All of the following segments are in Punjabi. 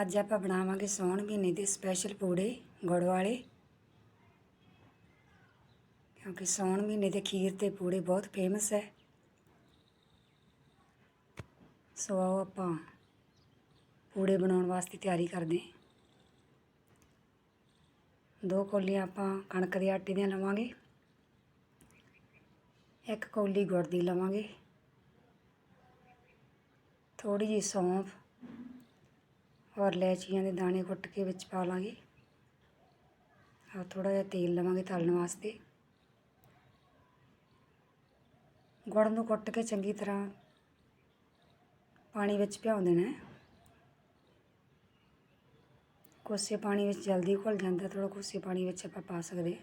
ਅੱਜ ਆਪਾਂ ਬਣਾਵਾਂਗੇ ਸੌਣ ਮਹੀਨੇ ਦੇ ਸਪੈਸ਼ਲ ਪੂੜੇ ਗੁੜ ਵਾਲੇ। ਕਿਉਂਕਿ ਸੌਣ ਮਹੀਨੇ ਦੇ ਖੀਰ ਤੇ ਪੂੜੇ ਬਹੁਤ ਫੇਮਸ ਹੈ। ਸੋ ਆਓ ਆਪਾਂ ਪੂੜੇ ਬਣਾਉਣ ਵਾਸਤੇ ਤਿਆਰੀ ਕਰਦੇ ਹਾਂ। ਦੋ ਕੌਲੀਆਂ ਆਪਾਂ ਕਣਕ ਦੇ ਆਟੇ ਦੀਆਂ ਲਵਾਂਗੇ। ਇੱਕ ਕੌਲੀ ਗੁੜ ਦੀ ਲਵਾਂਗੇ। ਥੋੜੀ ਜਿਹੀ ਸੌਂਫ ਔਰ ਇਲਾਇਚੀਆਂ ਦੇ ਦਾਣੇ ਕੁੱਟ ਕੇ ਵਿੱਚ ਪਾ ਲਾਂਗੇ। ਔਰ ਥੋੜਾ ਜਿਹਾ ਤੇਲ ਲਵਾਂਗੇ ਤਲਣ ਵਾਸਤੇ। ਗੁੜ ਨੂੰ ਕੁੱਟ ਕੇ ਚੰਗੀ ਤਰ੍ਹਾਂ ਪਾਣੀ ਵਿੱਚ ਭਿਉਂ ਦੇਣਾ ਕੋਸੇ ਪਾਣੀ ਵਿੱਚ ਜਲਦੀ ਘੁਲ ਜਾਂਦਾ ਥੋੜਾ ਕੋਸੇ ਪਾਣੀ ਵਿੱਚ ਆਪਾਂ ਪਾ ਸਕਦੇ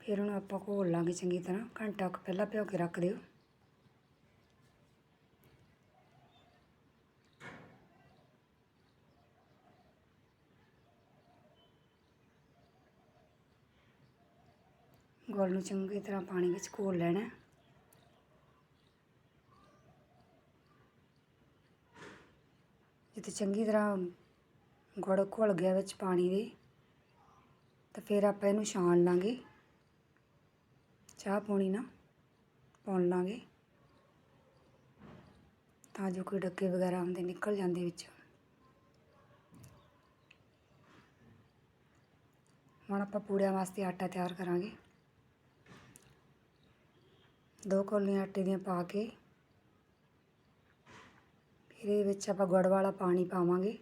ਫਿਰ ਉਹਨੂੰ ਆਪਾਂ ਘੋਲ ਲਾਂਗੇ ਚੰਗੀ ਤਰ੍ਹਾਂ। ਘੰਟਾ ਕੁ ਪਹਿਲਾਂ ਭਿਓ ਕੇ ਰੱਖ ਦਿਓ। ਗੁੜ ਨੂੰ ਚੰਗੀ ਤਰ੍ਹਾਂ ਪਾਣੀ ਵਿੱਚ ਘੋਲ ਲੈਣਾ। ਜਿੱਥੇ ਚੰਗੀ ਤਰ੍ਹਾਂ ਗੁੜ ਘੁਲ ਗਿਆ ਵਿੱਚ ਪਾਣੀ ਦੇ, ਤਾਂ ਫਿਰ ਆਪਾਂ ਇਹਨੂੰ ਛਾਣ ਲਾਂਗੇ। ਚਾਹ ਪਾਣੀ ਨਾ ਪਾਉਣ ਲਾਂਗੇ। ਤਾਂ ਜੋ ਕੋਈ ਡੱਕੇ ਵਗੈਰਾ ਹੁੰਦੇ ਨਿਕਲ ਜਾਂਦੇ ਵਿੱਚ। ਹੁਣ ਆਪਾਂ ਪੂੜਿਆਂ ਵਾਸਤੇ ਆਟਾ ਤਿਆਰ ਕਰਾਂਗੇ। ਦੋ ਕੌਲੀਆਂ ਆਟੇ ਦੀਆਂ ਪਾ ਕੇ, ਫਿਰ ਇਹਦੇ ਵਿੱਚ ਆਪਾਂ ਗੁੜ ਵਾਲਾ ਪਾਣੀ ਪਾਵਾਂਗੇ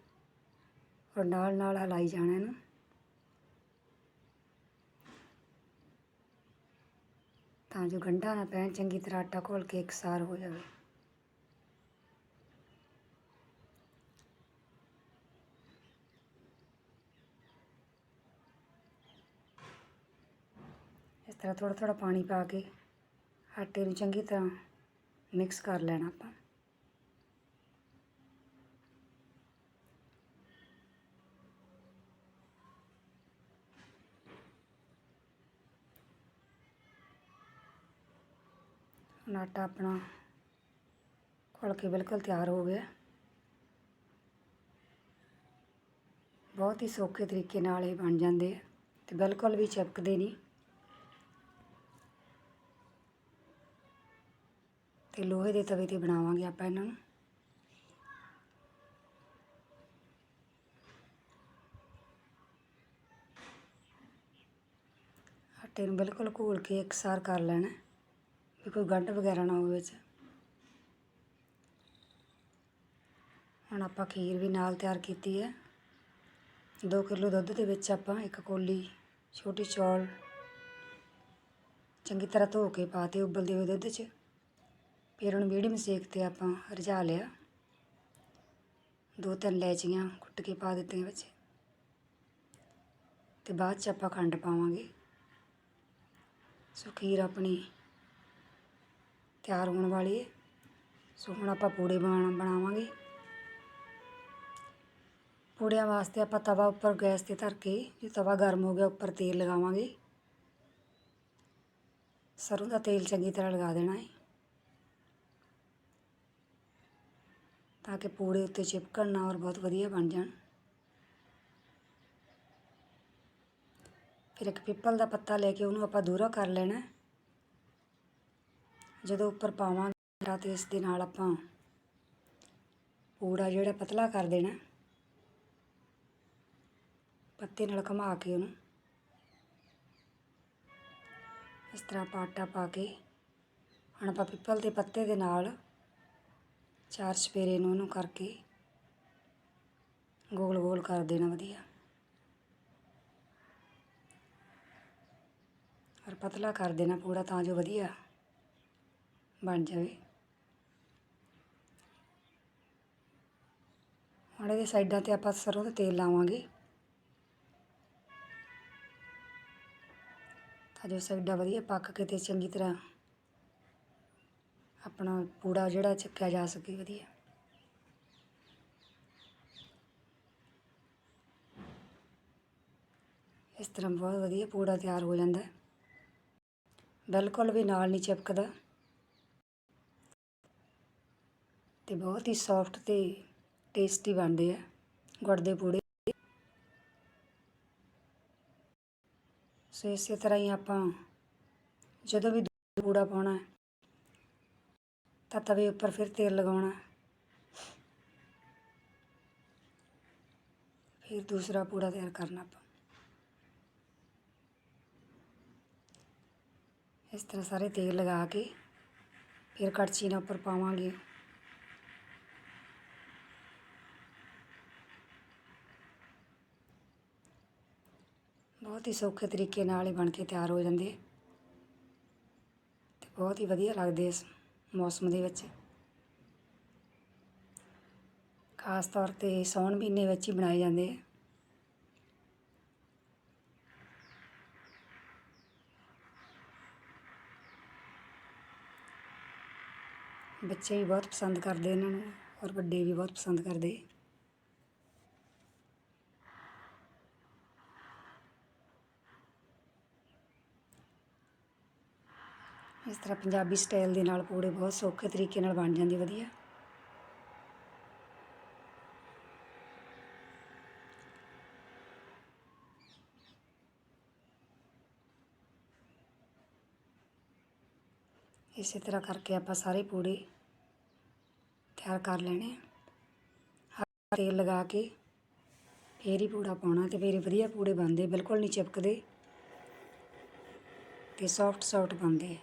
ਔਰ ਨਾਲ ਨਾਲ ਹਲਾਈ ਜਾਣਾ ਇਹਨੂੰ। ਤਾਂ ਜੋ ਗੰਢਾ ਨਾ ਪੈਣ, ਚੰਗੀ ਤਰ੍ਹਾਂ ਆਟਾ ਘੋਲ ਕੇ ਇਕਸਾਰ ਹੋ ਜਾਵੇ। ਇਸ ਤਰ੍ਹਾਂ ਥੋੜਾ ਥੋੜਾ ਪਾਣੀ ਪਾ ਕੇ ਆਟੇ ਨੂੰ ਚੰਗੀ ਤਰ੍ਹਾਂ ਮਿਕਸ ਕਰ ਲੈਣਾ ਆਪਾਂ। ਹੁਣ ਆਟਾ ਆਪਣਾ ਘੁਲ ਕੇ ਬਿਲਕੁਲ ਤਿਆਰ ਹੋ ਗਿਆ। ਬਹੁਤ ਹੀ ਸੌਖੇ ਤਰੀਕੇ ਨਾਲ ਇਹ ਬਣ ਜਾਂਦੇ ਆ ਤੇ ਬਿਲਕੁਲ ਵੀ ਚਿਪਕਦੇ ਨਹੀਂ। ਤੇ ਲੋਹੇ ਦੇ ਤਵੇ ਤੇ ਬਣਾਵਾਂਗੇ ਆਪਾਂ ਇਹਨਾਂ ਨੂੰ। ਆਟੇ ਨੂੰ ਬਿਲਕੁਲ ਘੋਲ ਕੇ ਇਕਸਾਰ ਕਰ ਲੈਣਾ ਵੀ ਕੋਈ ਗੰਢ ਵਗੈਰਾ ਨਾ ਹੋਵੇ ਵਿੱਚ। ਹੁਣ ਆਪਾਂ ਖੀਰ ਵੀ ਨਾਲ ਤਿਆਰ ਕੀਤੀ ਹੈ। 2 ਕਿਲੋ ਦੁੱਧ ਦੇ ਵਿੱਚ ਆਪਾਂ ਇੱਕ ਕੋਲੀ ਛੋਟੀ ਚੌਲ ਚੰਗੀ ਤਰ੍ਹਾਂ ਧੋ ਕੇ ਪਾਤੇ ਉਬਲਦੇ ਹੋਏ ਦੁੱਧ 'ਚ ਫਿਰ ਉਹਨੂੰ ਮੀਡੀਅਮ ਸੇਕ ਤੇ ਆਪਾਂ ਰਝਾ ਲਿਆ। ਦੋ ਤਿੰਨ ਇਲਾਇਚੀਆਂ ਕੁੱਟ ਕੇ ਪਾ ਦਿੱਤੀਆਂ ਵਿੱਚ। ਤੇ ਬਾਅਦ 'ਚ ਆਪਾਂ ਖੰਡ ਪਾਵਾਂਗੇ। ਸੋ ਖੀਰ ਆਪਣੀ ਤਿਆਰ ਹੋਣ ਵਾਲੀ ਹੈ ਸੋ ਹੁਣ ਆਪਾਂ ਪੂੜੇ ਬਣਾ ਬਣਾਵਾਂਗੇ। ਪੂੜਿਆਂ ਵਾਸਤੇ ਆਪਾਂ ਤਵਾ ਉੱਪਰ ਗੈਸ ਤੇ ਧਰ ਕੇ, ਜੇ ਤਵਾ ਗਰਮ ਹੋ ਗਿਆ ਉੱਪਰ ਤੇਲ ਲਗਾਵਾਂਗੇ। ਸਰੋਂ ਦਾ ਤੇਲ ਚੰਗੀ ਤਰ੍ਹਾਂ ਲਗਾ ਦੇਣਾ ਹੈ ਤਾਂ ਕਿ ਪੂੜੇ ਉੱਤੇ ਚਿਪਕਣ ਨਾ ਔਰ ਬਹੁਤ ਵਧੀਆ ਬਣ ਜਾਣ। ਫਿਰ ਇੱਕ ਪਿੱਪਲ ਦਾ ਪੱਤਾ ਲੈ ਕੇ ਉਹਨੂੰ ਆਪਾਂ ਦੂਰਾ ਕਰ ਲੈਣਾ ਜਦੋਂ ਉੱਪਰ ਪਾਵਾਂਗੇ ਤੇ ਇਸ ਦੇ ਨਾਲ ਆਪਾਂ ਪੂੜਾ ਜਿਹੜਾ ਪਤਲਾ ਕਰ ਦੇਣਾ ਪੱਤੇ ਨਾਲ ਘੁਮਾ ਕੇ ਉਹਨੂੰ ਇਸ ਤਰ੍ਹਾਂ ਆਪਾਂ ਆਟਾ ਪਾ ਕੇ ਹੁਣ ਆਪਾਂ ਪਿੱਪਲ ਦੇ ਪੱਤੇ ਦੇ ਨਾਲ ਚਾਰ ਚਪੇਰੇ ਨੂੰ ਉਹਨੂੰ ਕਰਕੇ ਗੋਲ ਗੋਲ ਕਰ ਦੇਣਾ ਵਧੀਆ। ਔਰ ਪਤਲਾ ਕਰ ਦੇਣਾ ਪੂਰਾ ਤਾਂ ਜੋ ਵਧੀਆ ਬਣ ਜਾਵੇ। ਹੁਣ ਇਹਦੇ ਸਾਈਡਾਂ ਤੇ ਆਪਾਂ ਸਰੋਂ ਦਾ ਤੇਲ ਲਾਵਾਂਗੇ। ਤਾਂ ਜੋ ਸਾਈਡਾਂ ਵਧੀਆ ਪੱਕ ਕੇ ਤੇ ਚੰਗੀ ਤਰ੍ਹਾਂ ਆਪਣਾ ਪੂੜਾ ਜਿਹੜਾ ਚੱਕਿਆ ਜਾ ਸਕੇ ਵਧੀਆ। ਇਸ ਤਰ੍ਹਾਂ ਬਹੁਤ ਵਧੀਆ ਪੂੜਾ ਤਿਆਰ ਹੋ ਜਾਂਦਾ। ਹੈ ਬਿਲਕੁਲ ਵੀ ਨਾਲ ਨਹੀਂ ਚਿਪਕਦਾ। ਤੇ ਬਹੁਤ ਹੀ ਸੌਫਟ ਤੇ ਟੇਸਟੀ ਬਣਦੇ ਆ ਗੁੜ ਦੇ ਪੂੜੇ। ਸੋ ਇਸੇ ਤਰ੍ਹਾਂ ਹੀ ਆਪਾਂ ਜਦੋਂ ਵੀ ਦੂਜਾ ਪੂੜਾ ਪਾਉਣਾ ਹੈ, ਤਾਂ ਤਵੇ ਉੱਪਰ ਫਿਰ ਤੇਲ ਲਗਾਉਣਾ। ਫਿਰ ਦੂਸਰਾ ਪੂੜਾ ਤਿਆਰ ਕਰਨਾ ਆਪਾਂ। ਇਸ ਤਰ੍ਹਾਂ ਸਾਰੇ ਤੇਲ ਲਗਾ ਕੇ ਫਿਰ ਕੜਛੀ ਨਾਲ ਉੱਪਰ ਪਾਵਾਂਗੇ। ਬਹੁਤ ਹੀ ਸੌਖੇ ਤਰੀਕੇ ਨਾਲ ਹੀ ਬਣ ਕੇ ਤਿਆਰ ਹੋ ਜਾਂਦੇ ਤੇ ਬਹੁਤ ਹੀ ਵਧੀਆ ਲੱਗਦੇ ਇਸ ਮੌਸਮ ਦੇ ਵਿੱਚ। ਖਾਸ ਤੌਰ ਤੇ ਸਾਉਣ ਮਹੀਨੇ ਵਿੱਚ ਹੀ ਬਣਾਏ ਜਾਂਦੇ ਆ। ਬੱਚੇ ਵੀ ਬਹੁਤ ਪਸੰਦ ਕਰਦੇ ਇਹਨਾਂ ਨੂੰ ਔਰ ਵੱਡੇ ਵੀ ਬਹੁਤ ਪਸੰਦ ਕਰਦੇ। ਇਸ ਤਰ੍ਹਾਂ ਪੰਜਾਬੀ ਸਟਾਈਲ ਦੇ ਨਾਲ ਪੂੜੇ ਬਹੁਤ ਸੌਖੇ ਤਰੀਕੇ ਨਾਲ ਬਣ ਜਾਂਦੇ, ਵਧੀਆ। ਇਸੇ ਤਰ੍ਹਾਂ ਕਰਕੇ ਆਪਾਂ ਸਾਰੇ ਪੂੜੇ ਤਿਆਰ ਕਰ ਲੈਣੇ ਆ। ਤੇਲ ਲਗਾ ਕੇ ਫੇਰ ਹੀ ਪੂੜਾ ਪਾਉਣਾ ਤੇ ਫੇਰ ਵਧੀਆ ਪੂੜੇ ਬਣਦੇ, ਬਿਲਕੁਲ ਨਹੀਂ ਚਿਪਕਦੇ ਤੇ ਸੌਫਟ ਸੌਫਟ ਬਣਦੇ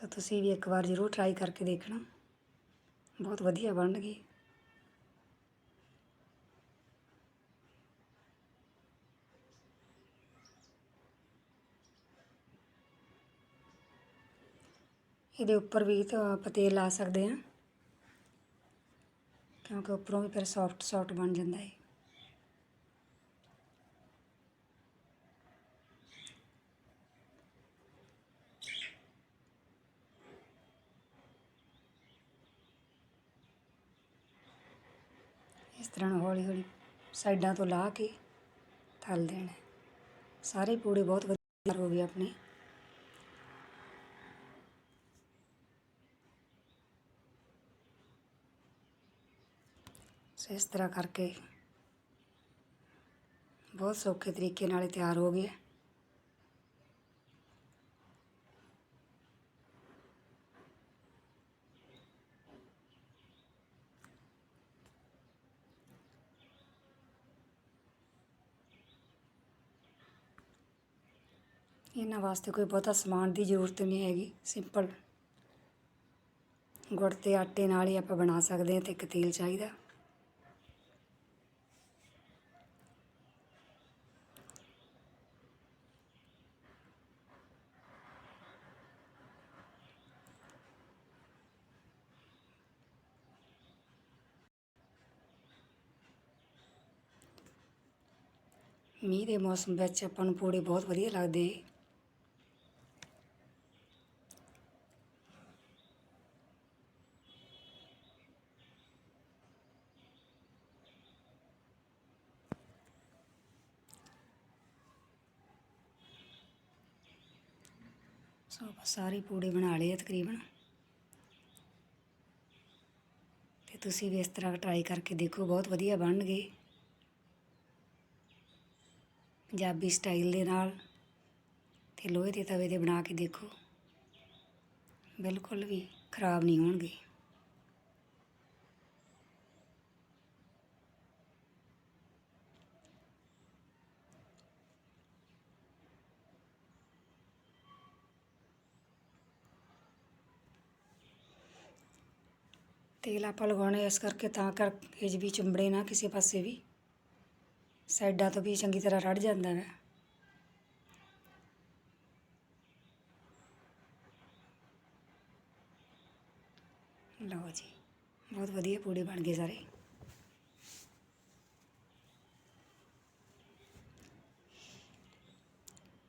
ਸੋ ਤੁਸੀਂ ਵੀ ਇੱਕ ਵਾਰ ਜ਼ਰੂਰ ਟਰਾਈ ਕਰਕੇ ਦੇਖਣਾ। ਬਹੁਤ ਵਧੀਆ ਬਣਨਗੇ। ਇਹਦੇ ਉੱਪਰ ਵੀ ਆਪਾਂ ਤੇਲ ਲਾ ਸਕਦੇ ਹਾਂ। ਕਿਉਂਕਿ ਉੱਪਰੋਂ ਵੀ ਫਿਰ ਸੌਫਟ ਸੌਫਟ ਬਣ ਜਾਂਦਾ ਹੈ ਇਸ ਤਰ੍ਹਾਂ ਨਾਲ ਹੌਲੀ ਹੌਲੀ ਸਾਈਡਾਂ ਤੋਂ ਲਾ ਕੇ ਤਲ ਦੇਣਾ ਹੈ। ਸਾਰੇ ਪੂੜੇ ਬਹੁਤ ਵਧੀਆ ਤਿਆਰ ਹੋ ਗਏ ਆਪਣੇ ਸੋ ਇਸ ਤਰ੍ਹਾਂ ਕਰਕੇ ਬਹੁਤ ਸੌਖੇ ਤਰੀਕੇ ਨਾਲ ਇਹ ਤਿਆਰ ਹੋ ਗਏ ਇਹਨਾਂ ਵਾਸਤੇ ਕੋਈ ਬਹੁਤਾ ਸਮਾਨ ਦੀ ਜ਼ਰੂਰਤ ਨਹੀਂ ਹੈਗੀ ਸਿੰਪਲ ਗੁੜ ਤੇ ਆਟੇ ਨਾਲ ਹੀ ਆਪਾਂ ਬਣਾ ਸਕਦੇ ਹਾਂ ਤੇ ਇੱਕ ਤੇਲ ਚਾਹੀਦਾ। ਮੀਂਹ ਦੇ ਮੌਸਮ ਵਿੱਚ ਆਪਾਂ ਨੂੰ ਪੂੜੇ ਬਹੁਤ ਵਧੀਆ ਲੱਗਦੇ। ਸੋ ਆਪਾਂ ਸਾਰੇ ਪੂੜੇ ਬਣਾ ਲਏ ਆ ਤਕਰੀਬਨ। ਤੇ ਤੁਸੀਂ ਵੀ ਇਸ ਤਰ੍ਹਾਂ ਟਰਾਈ ਕਰਕੇ ਦੇਖੋ, ਬਹੁਤ ਵਧੀਆ ਬਣਨਗੇ। ਪੰਜਾਬੀ ਸਟਾਈਲ ਦੇ ਨਾਲ ਤੇ ਲੋਹੇ ਦੇ ਤਵੇ ਤੇ ਬਣਾ ਕੇ ਦੇਖੋ। ਬਿਲਕੁਲ ਵੀ ਖਰਾਬ ਨਹੀਂ ਹੋਣਗੇ। ਤੇਲ ਆਪਾਂ ਲਗਾਉਣਾ ਇਸ ਕਰਕੇ ਤਾਂ ਕਰਕੇ ਜੀ ਵੀ ਚੁੰਬੜੇ ਨਾ ਕਿਸੇ ਪਾਸੇ ਵੀ। ਸਾਈਡਾਂ ਤੋਂ ਵੀ ਚੰਗੀ ਤਰ੍ਹਾਂ ਰੜ ਜਾਂਦਾ ਹੈ ਲਓ ਜੀ, ਬਹੁਤ ਵਧੀਆ ਪੂੜੇ ਬਣ ਗਏ ਸਾਰੇ।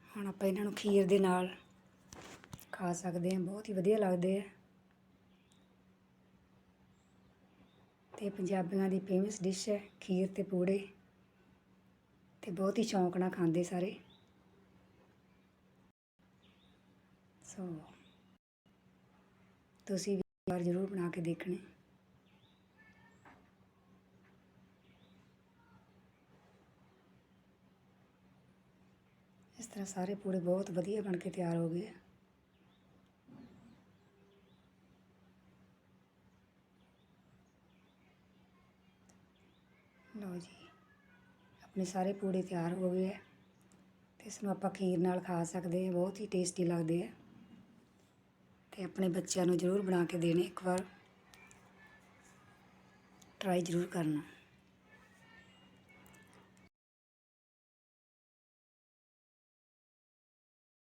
ਹੁਣ ਆਪਾਂ ਇਹਨਾਂ ਨੂੰ ਖੀਰ ਦੇ ਨਾਲ ਖਾ ਸਕਦੇ ਹਾਂ, ਬਹੁਤ ਹੀ ਵਧੀਆ ਲੱਗਦੇ ਆ। ਤੇ ਪੰਜਾਬੀਆਂ ਦੀ ਫੇਮਸ ਡਿਸ਼ ਹੈ ਖੀਰ ਅਤੇ ਪੂੜੇ ਅਤੇ ਬਹੁਤ ਹੀ ਸ਼ੌਂਕ ਨਾਲ ਖਾਂਦੇ ਸਾਰੇ ਸੋ ਤੁਸੀਂ ਵੀ ਇੱਕ ਵਾਰ ਜ਼ਰੂਰ ਬਣਾ ਕੇ ਦੇਖਣੇ ਇਸ ਤਰ੍ਹਾਂ ਸਾਰੇ ਪੂੜੇ ਬਹੁਤ ਵਧੀਆ ਬਣ ਕੇ ਤਿਆਰ ਹੋ ਗਏ ਆ। ਲਓ ਜੀ, ਆਪਣੇ ਸਾਰੇ ਪੂੜੇ ਤਿਆਰ ਹੋ ਗਏ ਹੈ ਤੇ ਇਸ ਨੂੰ ਆਪਾਂ ਖੀਰ ਨਾਲ ਖਾ ਸਕਦੇ ਹਾਂ ਬਹੁਤ ਹੀ ਟੇਸਟੀ ਲੱਗਦੇ ਆ। ਤੇ ਆਪਣੇ ਬੱਚਿਆਂ ਨੂੰ ਜ਼ਰੂਰ ਬਣਾ ਕੇ ਦੇਣੇ ਇੱਕ ਵਾਰ। ਟਰਾਈ ਜ਼ਰੂਰ ਕਰਨਾ।